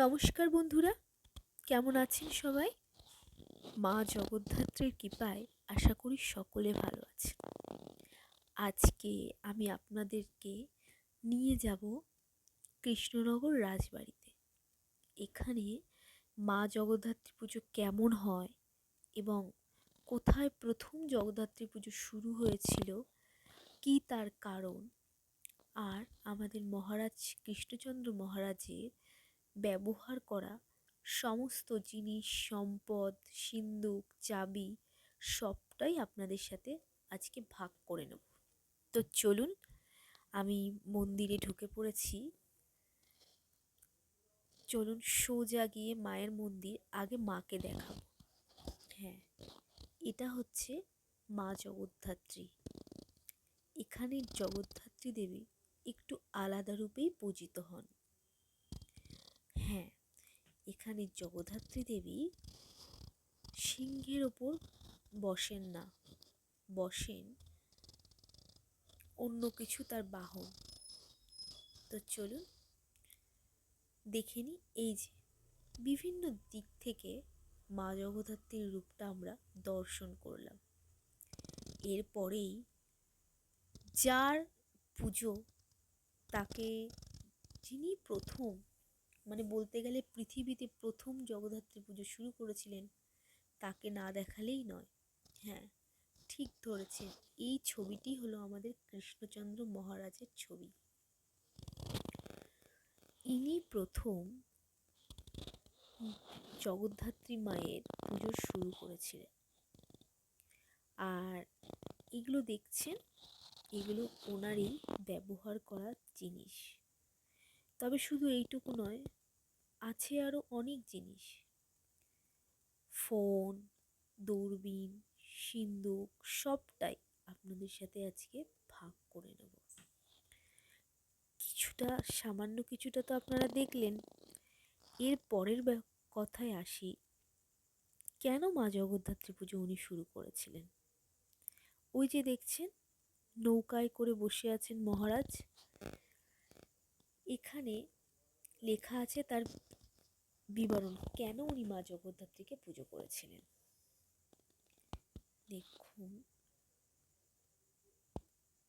নমস্কার বন্ধুরা, কেমন আছেন সবাই? মা জগদ্ধাত্রীর কৃপায় আশা করি সকলে ভালো আছে আজকে আমি আপনাদেরকে নিয়ে যাব কৃষ্ণনগর রাজবাড়িতে। এখানে মা জগদ্ধাত্রী পুজো কেমন হয় এবং কোথায় প্রথম জগদ্ধাত্রী পুজো শুরু হয়েছিল, কী তার কারণ, আর আমাদের মহারাজ কৃষ্ণচন্দ্র মহারাজের ব্যবহার করা, সমস্ত জিনিস, সম্পদ, সিন্দুক, চাবি, সবটাই আপনাদের সাথে আজকে ভাগ করে নেব। তো চলুন, আমি মন্দিরে ঢুকে পড়েছি। চলুন সোজা গিয়ে মায়ের মন্দির আগে মাকে দেখাবো। হ্যাঁ এটা হচ্ছে মা জগদ্ধাত্রী। এখানের জগদ্ধাত্রী দেবী একটু আলাদা রূপেই পূজিত হন। এখানে জগদ্ধাত্রী দেবী সিংহের ওপর বসেন না। বসেন, অন্য কিছু তার বাহন। তো চলুন, দেখে নিই এই যে বিভিন্ন দিক থেকে মা জগদ্ধাত্রীর রূপটা আমরা দর্শন করলাম। এরপরেই যার পুজো তাকে যিনি প্রথম মানে বলতে গেলে পৃথিবীতে প্রথম জগদ্ধাত্রী পুজো শুরু করেছিলেন, তাকে না দেখালেই নয়। হ্যাঁ ঠিক ধরেছে এই ছবিটি হলো আমাদের কৃষ্ণচন্দ্র মহারাজের ছবি। ইনি প্রথম জগদ্ধাত্রী মায়ের পুজো শুরু করেছিলেন। আর এগুলো দেখছেন, এগুলো ওনারই ব্যবহার করা জিনিস। তবে শুধু এইটুকু নয়, আছে আরও অনেক জিনিস। ফোন, দূরবীন, সিন্দুক, সবটাই আপনাদের সাথে আজকে ভাগ করে নেব। কিছুটা, সামান্য কিছুটা তো আপনারা দেখলেন। এর পরের কথায় আসি, কেন মা জগদ্ধাত্রী পুজো উনি শুরু করেছিলেন? ওই যে দেখছেন, নৌকায় করে বসে আছেন মহারাজ। এখানে লেখা আছে তার বিবরণ। কেন উনি মা জগদ্ধাত্রীকে পুজো করেছিলেন? দেখুন।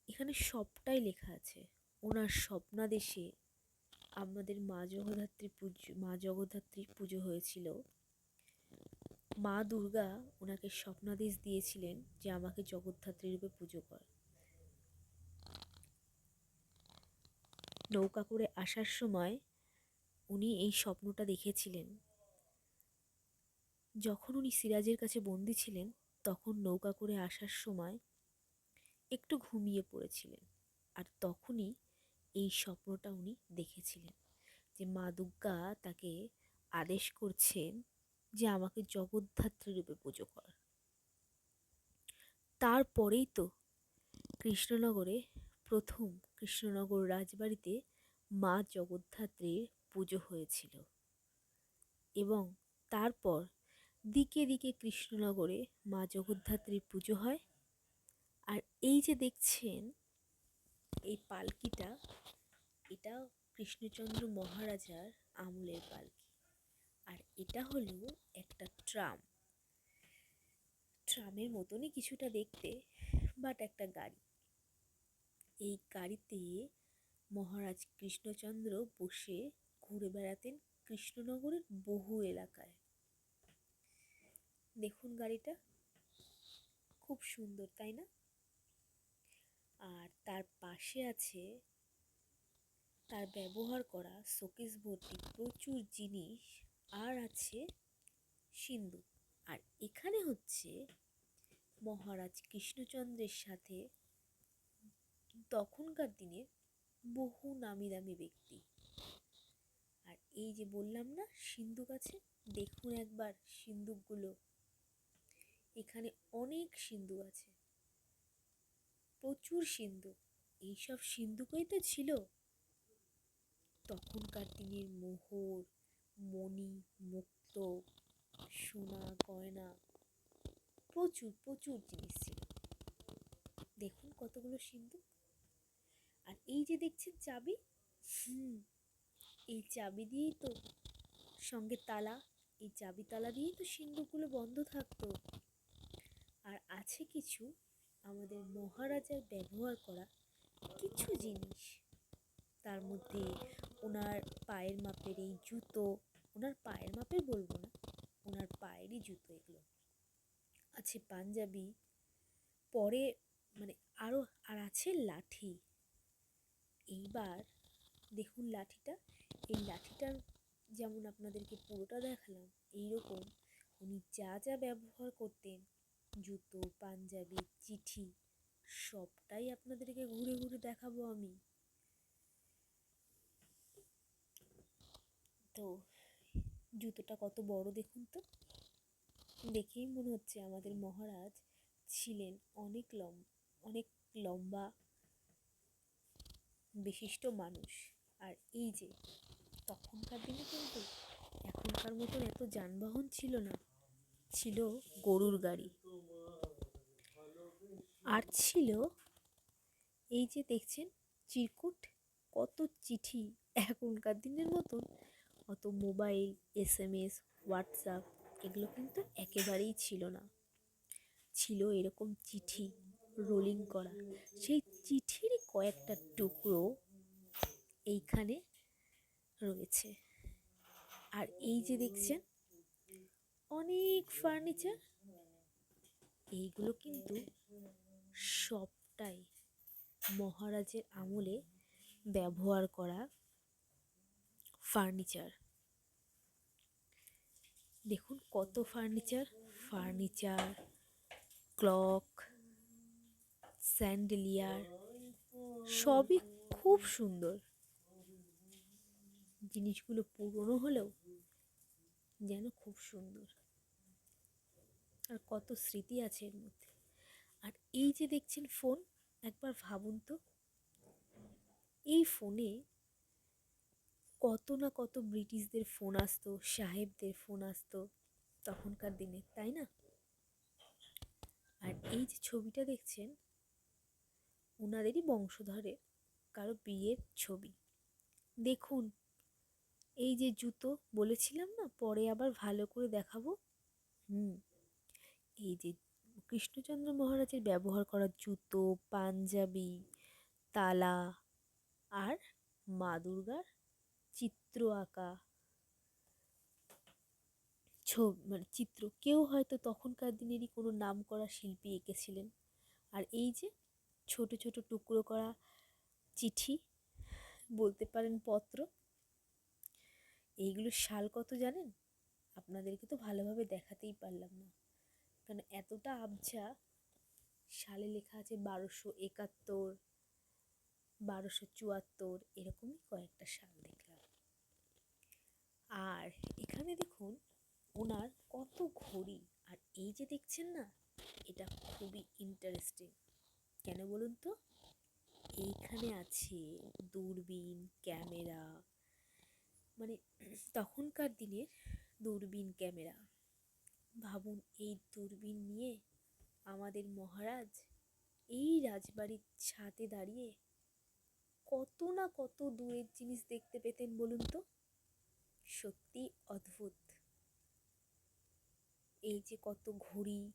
এখানে সবটাই লেখা আছে। ওনার স্বপ্নাদেশে আমাদের মা জগদ্ধাত্রী পুজো, মা জগদ্ধাত্রীর পুজো হয়েছিল। মা দুর্গা ওনাকে স্বপ্নাদেশ দিয়েছিলেন যে আমাকে জগদ্ধাত্রী রূপে পুজো কর। নৌকা করে আসার সময় উনি এই স্বপ্নটা দেখেছিলেন। যখন উনি সিরাজের কাছে বন্দি ছিলেন, তখন নৌকা করে আসার সময় একটু ঘুমিয়ে পড়েছিলেন আর তখনই এই স্বপ্নটা উনি দেখেছিলেন যে মা দুর্গা তাকে আদেশ করছেন যে আমাকে জগদ্ধাত্রী রূপে পুজো কর তারপরেই তো কৃষ্ণনগরে প্রথম কৃষ্ণনগর রাজবাড়িতে মা জগদ্ধাত্রীর পুজো হয়েছিল এবং তারপর দিকে দিকে কৃষ্ণনগরে মা জগদ্ধাত্রীর পুজো হয়। আর এই যে দেখছেন, এই পালকিটা, এটা কৃষ্ণচন্দ্র মহারাজার আমলের পালকি। আর এটা হলো একটা ট্রাম। ট্রামের মতনই কিছুটা দেখতে বাট একটা গাড়ি। এই গাড়িতে মহারাজ কৃষ্ণচন্দ্র বসে ঘুরে বেড়াতেন কৃষ্ণনগরের বহু এলাকায়। দেখুন গাড়িটা। খুব সুন্দর, তাই না? আর তার পাশে আছে, তার ব্যবহার করা শোকেস ভর্তি প্রচুর জিনিস, আর আছে সিন্ধু আর এখানে হচ্ছে মহারাজ কৃষ্ণচন্দ্রের সাথে তখনকার দিনের বহু নামি দামি ব্যক্তি। আর এই যে বললাম না সিন্দুক আছে দেখুন একবার সিন্দুকগুলো এখানে অনেক সিন্ধু আছে। প্রচুর সিন্ধু। এইসব সিন্ধুকই তো ছিল। তখনকার দিনের মোহর, মণি, মুক্ত, সোনা, গয়না, প্রচুর প্রচুর জিনিস ছিল। দেখুন কতগুলো সিন্ধুক আর এই যে দেখছেন চাবি? হুম, এই চাবি দিয়েই তো সঙ্গে তালা, এই চাবি তালা দিয়েই তো সিন্ধুকগুলো বন্ধ থাকতো। আর আছে কিছু আমাদের মহারাজার ব্যবহার করা কিছু জিনিস। তার মধ্যে ওনার পায়ের মাপের এই জুতো, ওনার পায়ের মাপের বলব না, ওনার পায়েরই জুতো এগুলো। আছে পাঞ্জাবি, পরে মানে আরও আর আছে লাঠি। এইবার দেখুন লাঠিটা। এই লাঠিটার যেমন আপনাদেরকে পুরোটা দেখালাম, এইরকম উনি যা যা ব্যবহার করতেন, জুতো, পাঞ্জাবি, চিঠি, সবটাই আপনাদেরকে ঘুরে ঘুরে দেখাবো আমি। তো জুতোটা কত বড় দেখুন তো। দেখেই মনে হচ্ছে আমাদের মহারাজ ছিলেন অনেক লম, অনেক লম্বা বিশিষ্ট মানুষ। আর এই যে, তখনকার দিনে কিন্তু এখনকার মতন এত যানবাহন ছিল না, ছিল গরুর গাড়ি। আর ছিল, এই যে দেখছেন, চিরকুট, কত চিঠি এখনকার দিনের মতন। অত mobile, S M S, WhatsApp, এগুলো কিন্তু একেবারেই ছিল না। ছিল এরকম চিঠি, রোলিং করা। সেই চিঠির কয়েকটা টুকরো এইখানে রয়েছে। আর এই যে দেখছেন, অনেক ফার্নিচার এইগুলো কিন্তু সবটাই মহারাজের আমলে ব্যবহার করা ফার্নিচার দেখুন কত ফার্নিচার ফার্নিচার ক্লক স্যান্ডেলিয়ার, সবই খুব সুন্দর। জিনিসগুলো পুরনো হলেও যেন খুব সুন্দর। আর কত স্মৃতি আছে এর মধ্যে। আর এই যে দেখছেন ফোন, একবার ভাবুন তো, এই ফোনে কত না কত ব্রিটিশদের ফোন আসতো, সাহেবদের ফোন আসতো তখনকার দিনে, তাই না? আর এই যে ছবিটা দেখছেন ওনাদেরই বংশধরের কারও বিয়ের ছবি। দেখুন, এই যে জুতো বলেছিলাম না, পরে আবার ভালো করে দেখাবো? হুম, এই যে কৃষ্ণচন্দ্র মহারাজের ব্যবহার করা জুতো, পাঞ্জাবি, তালা আর মা দুর্গার চিত্র আঁকা ছবি মানে চিত্র। কেউ হয়তো তখনকার দিনেরই কোনো নাম করা শিল্পী এঁকেছিলেন। আর এই যে ছোট ছোট টুকরো করা চিঠি, বলতে পারেন পত্র। এইগুলোর সাল কত জানেন? আপনাদেরকে তো ভালোভাবে দেখাতেই পারলাম না। কারণ এতটা আবঝা সালে লেখা আছে বারোশো একাত্তর, বারোশো চুয়াত্তর, এরকমই কয়েকটা সাল দেখলাম। আর এখানে দেখুন, ওনার কত ঘড়ি। আর এই যে দেখছেন না, এটা খুবই ইন্টারেস্টিং কেন বলুন তো? এইখানে আছে দূরবীন, ক্যামেরা মানে তখনকার দিনের দূরবীন ক্যামেরা। ভাবুন, এই দূরবীন নিয়ে আমাদের মহারাজ এই রাজবাড়ির ছাদে দাঁড়িয়ে কত না কত দূরের জিনিস দেখতে পেতেন বলুন তো? সত্যি অদ্ভুত। এই যে কত ঘড়ি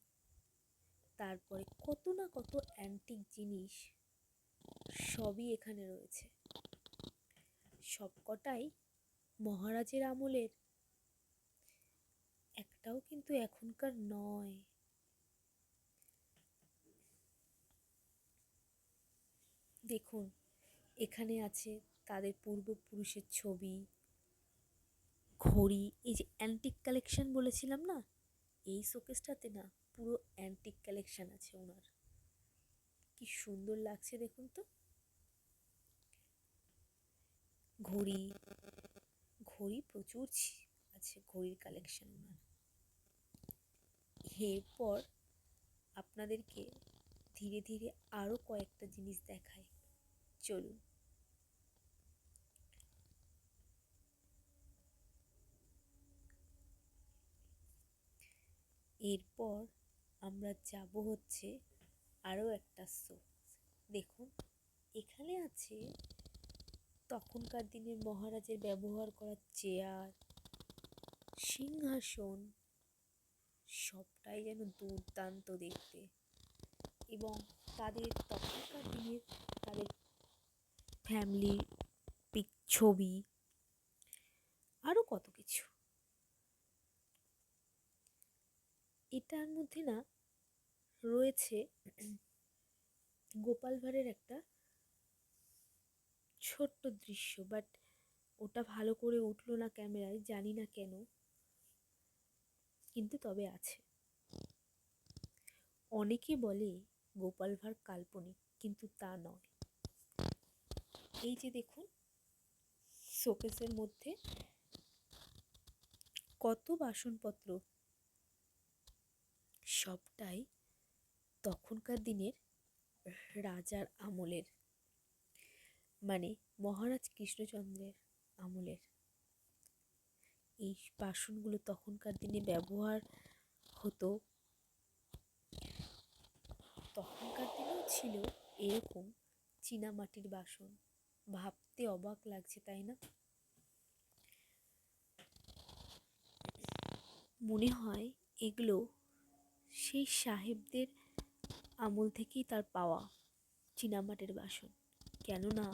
তারপরে কত না কত অ্যান্টিক জিনিস সবই এখানে রয়েছে। সবকটাই মহারাজের আমলের। একটাও কিন্তু এখনকার নয়। দেখুন, এখানে আছে তাদের পূর্বপুরুষের ছবি, ঘড়ি, এই যে অ্যান্টিক কালেকশন বলেছিলাম না? এই শোকেসটাতে না। পুরো অ্যান্টিক কালেকশান আছে ওনার। কি সুন্দর লাগছে দেখুন তো। ঘড়ি ঘড়ি প্রচুর আছে ঘড়ির কালেকশান ওনার। এরপর আপনাদেরকে ধীরে ধীরে আরও কয়েকটা জিনিস দেখাই। চলুন। এরপর আমরা যাব হচ্ছে আরও একটা শো দেখুন, এখানে আছে তখনকার দিনের মহারাজের ব্যবহার করা চেয়ার সিংহাসন, সবটাই যেন দুর্দান্ত দেখতে। এবং তাদের তখনকার দিনের তাদের ফ্যামিলি পিক ছবি আরও কত কিছু। এটার মধ্যে না রয়েছে গোপাল ভাঁড়ের একটা ছোট্ট দৃশ্য বাট ওটা ভালো করে উঠল না ক্যামেরায়, জানি না কেন। কিন্তু তবে আছে। অনেকে বলে গোপাল ভাঁড় কাল্পনিক, কিন্তু তা নয়। এই যে দেখুন, শোকেসের মধ্যে কত বাসনপত্র সবটাই তখনকার দিনের রাজার আমলের মানে মহারাজ কৃষ্ণচন্দ্রের আমলের। এই বাসনগুলো তখনকার দিনে ব্যবহার হতো, তখনকার দিনেও ছিল এরকম চীনামাটির বাসন। ভাবতে অবাক লাগছে, তাই না? মনে হয় এগুলো সেই সাহেবদের আমল থেকেই তার পাওয়া চীনামাটির বাসন। কেননা,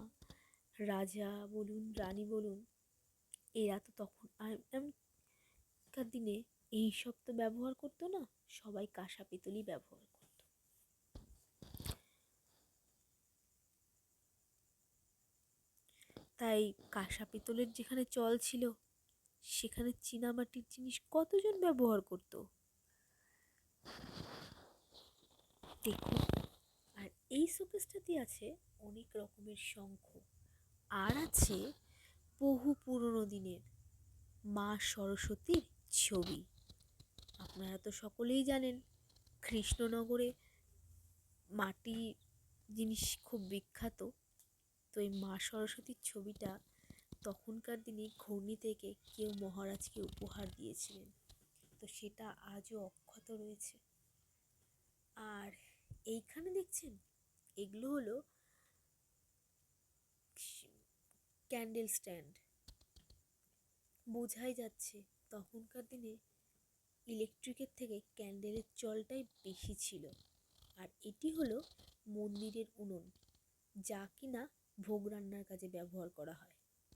রাজা বলুন, রানী বলুন, এরা তো তখন এমনকার দিনে এই সব তো ব্যবহার করতো না, সবাই কাঁসা পিতলই ব্যবহার করতো। তাই কাঁসা পিতলের যেখানে চল ছিল, সেখানে চীনামাটির জিনিস কতজন ব্যবহার করতো? দেখুন আর এই শোকেসটাতে আছে অনেক রকমের শঙ্খ। আর আছে বহু পুরনো দিনের মা সরস্বতীর ছবি। আপনারা তো সকলেই জানেন, কৃষ্ণনগরে মাটি জিনিস খুব বিখ্যাত। তো এই মা সরস্বতীর ছবিটা তখনকার দিনে ঘূর্ণি থেকে কেউ মহারাজকে উপহার দিয়েছিলেন। তো সেটা আজও অক্ষত রয়েছে। আর এইখানে দেখছেন? এগুলো হলো ক্যান্ডেল স্ট্যান্ড। বোঝাই যাচ্ছে তখনকার দিনে ইলেকট্রিকের থেকে ক্যান্ডেলের চলটাই বেশি ছিল। আর এটি হলো মন্দিরের উনুন, যা কিনা ভোগ রান্নার কাজে ব্যবহার করা হয়।